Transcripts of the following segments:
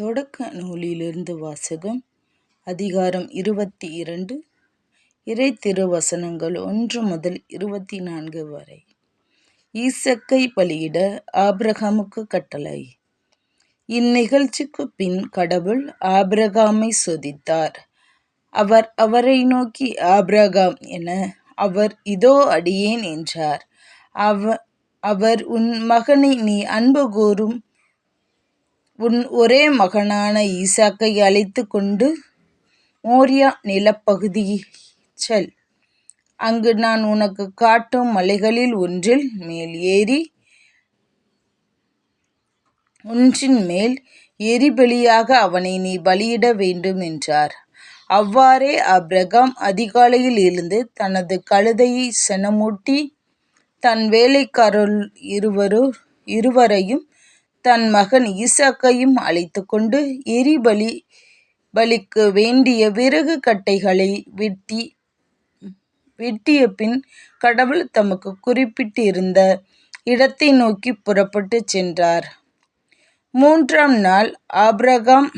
தொடக்க நூலிலிருந்து வாசகம் அதிகாரம் இருபத்தி இரண்டு இறை திருவசனங்கள் ஒன்று முதல் இருபத்தி நான்கு வரை. ஈசக்கை பலியிட ஆபிரகாமுக்கு கட்டளை. இந்நிகழ்ச்சிக்கு பின் கடவுள் ஆபிரகாமை சோதித்தார். அவர் அவரை நோக்கி ஆபிரகாம் என அவர் இதோ அடியேன் என்றார். அவ அவர் உன் மகனை நீ அன்பு கூறும் உன் ஒரே மகனான ஈசாக்கை அழைத்து கொண்டு மோரியா நிலப்பகுதி செல். அங்கு நான் உனக்கு காட்டும் மலைகளில் ஒன்றில் மேல் ஏறி ஒன்றின் மேல் எரிபலியாக அவனை நீ பலியிட வேண்டும் என்றார். அவ்வாறே அப்ரகாம் அதிகாலையில் இருந்து தனது கழுதையை செனமூட்டி தன் வேலைக்காரர் இருவரோ இருவரையும் தன் மகன் ஈசாக்கையும் அழைத்து கொண்டு எரிபலி பலிக்கு வேண்டிய விறகு கட்டைகளை வெட்டி வெட்டிய பின் கடவுள் தமக்கு குறிப்பிட்டிருந்த இடத்தை நோக்கி புறப்பட்டு சென்றார். மூன்றாம் நாள் ஆப்ரகாம்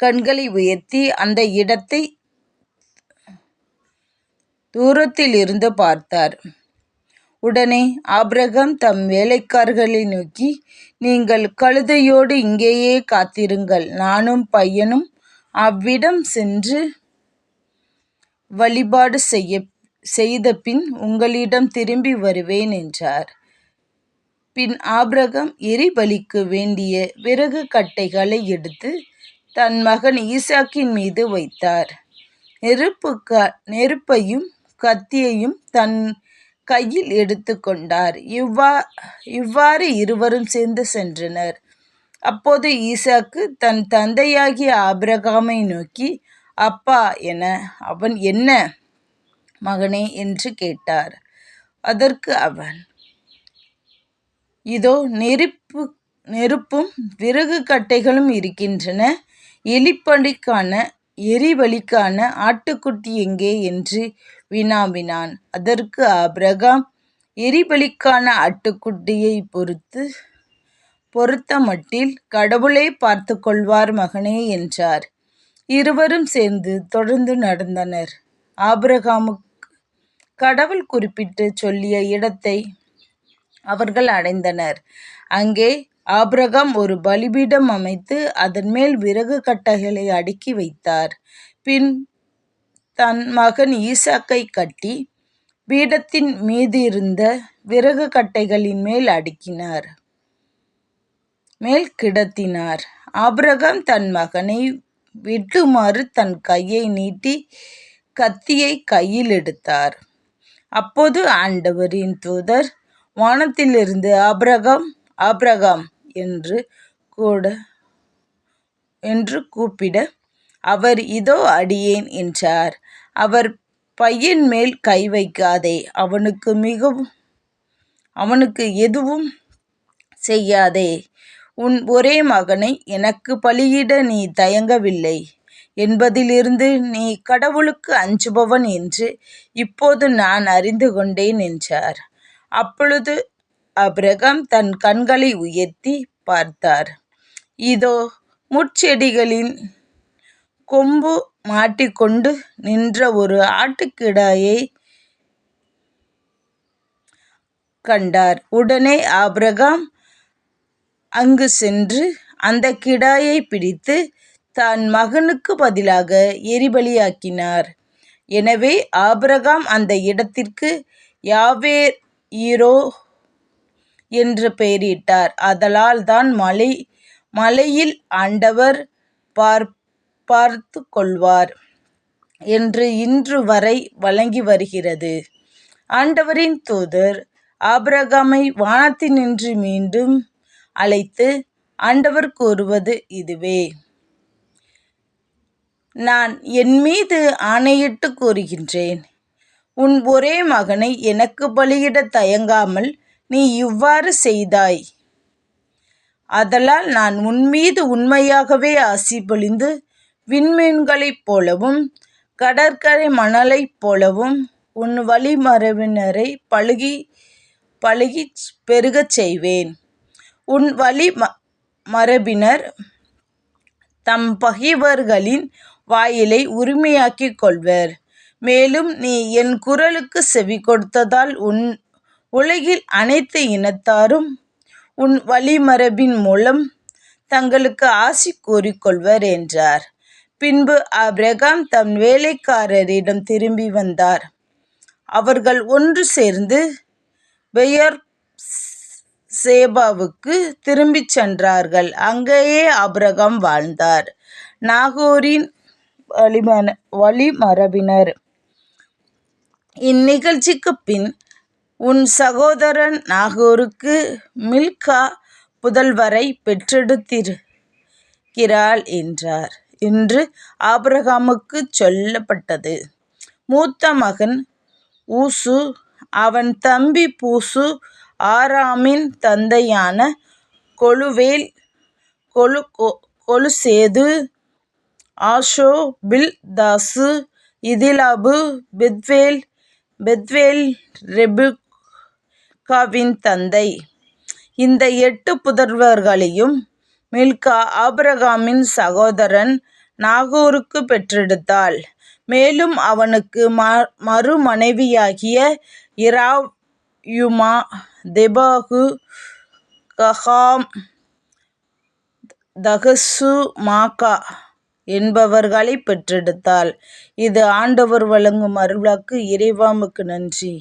கண்களை உயர்த்தி அந்த இடத்தை தூரத்தில் இருந்து பார்த்தார். உடனே ஆபிரகாம் தம் வேலைக்காரர்களை நோக்கி நீங்கள் கழுதையோடு இங்கேயே காத்திருங்கள். நானும் பையனும் அவ்விடம் சென்று வழிபாடு செய்ய செய்த பின் உங்களிடம் திரும்பி வருவேன் என்றார். பின் ஆபிரகம் எரிபலிக்கு வேண்டிய விறகு கட்டைகளை எடுத்து தன் மகன் ஈசாக்கின் மீது வைத்தார். நெருப்பு க நெருப்பையும் கத்தியையும் தன் கையில் எடுத்து கொண்டார். இவ்வா இவ்வாறு இருவரும் சேர்ந்து சென்றனர். அப்போது ஈசாக்கு தன் தந்தையாகிய ஆபிரகாமை நோக்கி அப்பா என அவன் என்ன மகனே? என்று கேட்டார். அதற்கு அவன் இதோ நெருப்பு நெருப்பும் விறகு கட்டைகளும் இருக்கின்றன. எலிப்படிக்கான எரிவழிக்கான ஆட்டுக்குட்டி எங்கே? என்று வினாவினான் அதற்கு ஆபிரகாம் எரிபலிக்கான ஆட்டுக்குட்டியை பொறுத்து பொறுத்த மட்டில் கடவுளே பார்த்து கொள்வார் மகனே என்றார். இருவரும் சேர்ந்து தொடர்ந்து நடந்தனர். ஆபிரகாமுக்கு கடவுள் குறிப்பிட்டு சொல்லிய இடத்தை அவர்கள் அடைந்தனர். அங்கே ஆபிரகாம் ஒரு பலிபீடம் அமைத்து அதன் மேல் விறகு கட்டைகளை அடுக்கி வைத்தார். பின் தன் மகன் ஈசாக்கை கட்டி பீடத்தின் மீது இருந்த விறகு கட்டைகளின் மேல் அடுக்கினார். மேல் கிடத்தினார். ஆபிரகாம் தன் மகனை வெட்டுமாறு தன் கையை நீட்டி கத்தியை கையில் எடுத்தார். அப்போது ஆண்டவரின் தூதர் வானத்திலிருந்து ஆபிரகாம் ஆபிரகாம் என்று கூட என்று கூப்பிட அவர் இதோ அடியேன் என்றார். அவர் பையன் மேல் கை வைக்காதே அவனுக்கு மிகவும் அவனுக்கு எதுவும் செய்யாதே. உன் ஒரே மகனை எனக்கு பலியிட நீ தயங்கவில்லை. என்பதிலிருந்து நீ கடவுளுக்கு அஞ்சுபவன் என்று இப்போது நான் அறிந்து கொண்டேன் என்றார். அப்பொழுது அப்ரகம் தன் கண்களை உயர்த்தி பார்த்தார். இதோ முட்செடிகளின் கொம்பு மாட்டிக்கொண்டு நின்ற ஒரு ஆட்டுக்கிடாயை கண்டார். உடனே ஆபிரகாம் அங்கு சென்று அந்த கிடாயை பிடித்து தன் மகனுக்கு பதிலாக எரிபலியாக்கினார். எனவே ஆபிரகாம் அந்த இடத்திற்கு யாவேர் ஈரோ என்று பெயரிட்டார். அதலால் தான் மலை மலையில் ஆண்டவர் பார் பார்த்து கொள்வார் என்று இன்று வரை வழங்கி வருகிறது. ஆண்டவரின் தூதர் ஆபிரகாமை வானத்தினின்று மீண்டும் அழைத்து ஆண்டவர் கூறுவது இதுவே. நான் என் மீது ஆணையிட்டு கூறுகின்றேன். உன் ஒரே மகனை எனக்கு பலியிட தயங்காமல் நீ இவ்வாறு செய்தாய். அதலால் நான் உன் மீது உண்மையாகவே ஆசி பொழிந்து விண்மீன்களைப் போலவும் கடற்கரை மணலைப் போலவும் உன் வழிமரபினரை பழுகி பழுகி பெருகச் செய்வேன் உன் வழி மரபினர் தம் பகைவர்களின் வாயிலை உரிமையாக்கிக் கொள்வர். மேலும் நீ என் குரலுக்குச் செவிகொடுத்ததால் உலகில் அனைத்து இனத்தாரும் உன் வழிமரபின் மூலம் தங்களுக்கு ஆசி கூறிக்கொள்வர் என்றார். பின்பு அப்ரகாம் தம் வேலைக்காரரிடம் திரும்பி வந்தார். அவர்கள் ஒன்று சேர்ந்து பெயர் சேபாவுக்கு திரும்பிச் சென்றார்கள். அங்கேயே அப்ரகாம் வாழ்ந்தார். நாகோரின் வழிமரபினர் இந்நிகழ்ச்சிக்குப் பின் உன் சகோதரன் நாகூருக்கு மில்கா புதல்வரை பெற்றெடுத்திருக்கிறாள் என்றார் என்று ஆபிரகாமுக்குச் சொல்லப்பட்டது. மூத்த மகன் ஊசு அவன் தம்பி பூசு ஆராமின் தந்தையான Kemuel Chesed Hazo Pildash Jidlaph Bethuel Bethuel ரெபுகாவின் தந்தை. இந்த எட்டு புதர்வர்களையும் மில்கா ஆபிரகாமின் சகோதரன் நாகோருக்குப் பெற்றெடுத்தாள். மேலும் அவனுக்கு மறுமனைவியாகிய இராயுமா தெபாகு தகசு மாகா என்பவர்களைப் பெற்றெடுத்தாள். இது ஆண்டவர் வழங்கும் அருளாக்கு இறைவாமுக்கு நன்றி.